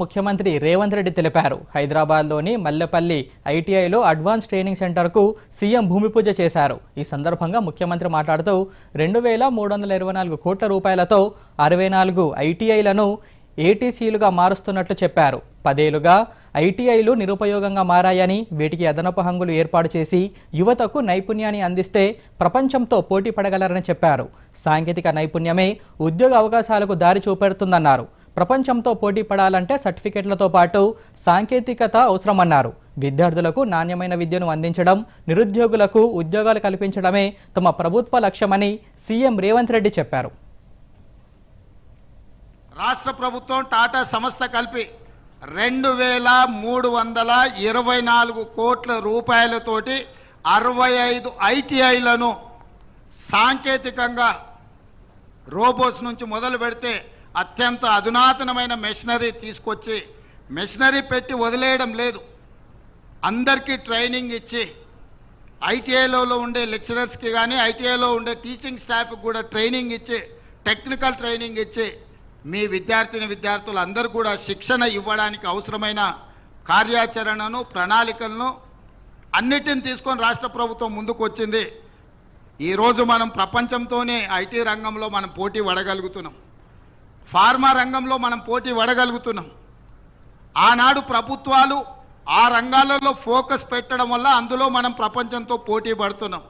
ముఖ్యమంత్రి రేవంత్ రెడ్డి తెలిపారు. హైదరాబాద్లోని మల్లెపల్లి ఐటీఐలో అడ్వాన్స్ ట్రైనింగ్ సెంటర్కు సీఎం భూమి పూజ చేశారు. ఈ సందర్భంగా ముఖ్యమంత్రి మాట్లాడుతూ రెండు వేల మూడు వందల ఇరవై నాలుగు కోట్ల రూపాయలతో అరవై నాలుగు ఐటీఐలను ఏటీసీలుగా మారుస్తున్నట్లు చెప్పారు. పదేలుగా ఐటీఐలు నిరుపయోగంగా మారాయని వీటికి అదనపు హంగులు ఏర్పాటు చేసి యువతకు నైపుణ్యాన్ని అందిస్తే ప్రపంచంతో పోటీ పడగలరని చెప్పారు. సాంకేతిక నైపుణ్యమే ఉద్యోగ అవకాశాలకు దారి చూపెడుతుందన్నారు. ప్రపంచంతో పోటీ పడాలంటే సర్టిఫికెట్లతో పాటు సాంకేతికత అవసరమన్నారు. విద్యార్థులకు నాణ్యమైన విద్యను అందించడం నిరుద్యోగులకు ఉద్యోగాలు కల్పించడమే తమ ప్రభుత్వ లక్ష్యమని సీఎం రేవంత్ రెడ్డి చెప్పారు. రాష్ట్ర ప్రభుత్వం టాటా సంస్థ కలిపి రెండు వేల మూడు వందల ఇరవై నాలుగు కోట్ల రూపాయలతోటి అరవై ఐదు ఐటీఐలను సాంకేతికంగా రోబోస్ నుంచి మొదలు పెడితే అత్యంత అధునాతనమైన మెషినరీ తీసుకొచ్చి మెషినరీ పెట్టి వదిలేయడం లేదు. అందరికీ ట్రైనింగ్ ఇచ్చి ఐటీఐలో ఉండే లెక్చరర్స్కి కానీ ఐటీఐలో ఉండే టీచింగ్ స్టాఫ్కి కూడా ట్రైనింగ్ ఇచ్చి టెక్నికల్ ట్రైనింగ్ ఇచ్చి మీ విద్యార్థిని విద్యార్థులు అందరూ కూడా శిక్షణ ఇవ్వడానికి అవసరమైన కార్యాచరణను ప్రణాళికలను అన్నిటిని తీసుకొని రాష్ట్ర ప్రభుత్వం ముందుకు వచ్చింది ఈరోజు మనం ప్రపంచంతోనే ఐటీ రంగంలో మనం పోటీ పడగలుగుతున్నాం. ఫార్మా రంగంలో మనం పోటీ పడగలుగుతున్నాం. ఆనాడు ప్రభుత్వాలు ఆ రంగాలలో ఫోకస్ పెట్టడం వల్ల అందులో మనం ప్రపంచంతో పోటీ పడుతున్నాం.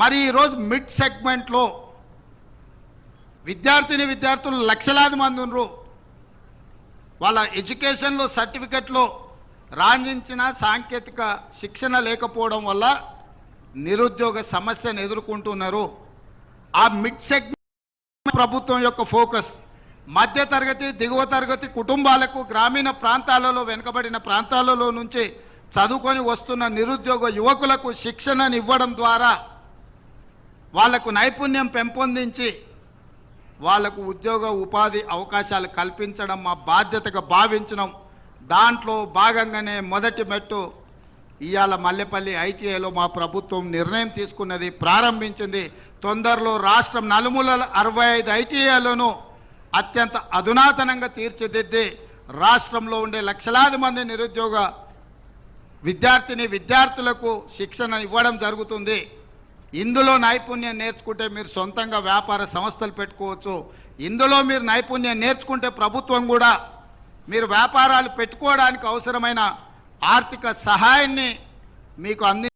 మరి ఈరోజు మిడ్ సెగ్మెంట్లో విద్యార్థిని విద్యార్థులు లక్షలాది మంది ఉన్నారు. వాళ్ళ ఎడ్యుకేషన్లో సర్టిఫికెట్లో రాణించిన సాంకేతిక శిక్షణ లేకపోవడం వల్ల నిరుద్యోగ సమస్యను ఎదుర్కొంటున్నారు. ఆ మిడ్ సెగ్మెంట్ ప్రభుత్వం యొక్క ఫోకస్ మధ్య తరగతి దిగువ తరగతి కుటుంబాలకు గ్రామీణ ప్రాంతాలలో వెనుకబడిన ప్రాంతాలలో నుంచి చదువుకొని వస్తున్న నిరుద్యోగ యువకులకు శిక్షణను ఇవ్వడం ద్వారా వాళ్ళకు నైపుణ్యం పెంపొందించి వాళ్ళకు ఉద్యోగ ఉపాధి అవకాశాలు కల్పించడం మా బాధ్యతగా భావించడం దాంట్లో భాగంగానే మొదటి మెట్టు ఇవాళ మల్లెపల్లి ఐటీఐలో మా ప్రభుత్వం నిర్ణయం తీసుకున్నది ప్రారంభించింది. తొందరలో రాష్ట్రం నలుమూలల అరవై ఐదు ఐటీఐలను అత్యంత అధునాతనంగా తీర్చిదిద్ది రాష్ట్రంలో ఉండే లక్షలాది మంది నిరుద్యోగ విద్యార్థిని విద్యార్థులకు శిక్షణ ఇవ్వడం జరుగుతుంది. ఇందులో నైపుణ్యం నేర్చుకుంటే మీరు సొంతంగా వ్యాపార సంస్థలు పెట్టుకోవచ్చు. ఇందులో మీరు నైపుణ్యం నేర్చుకుంటే ప్రభుత్వం కూడా మీరు వ్యాపారాలు పెట్టుకోవడానికి అవసరమైన ఆర్థిక సహాయాన్ని మీకు అంది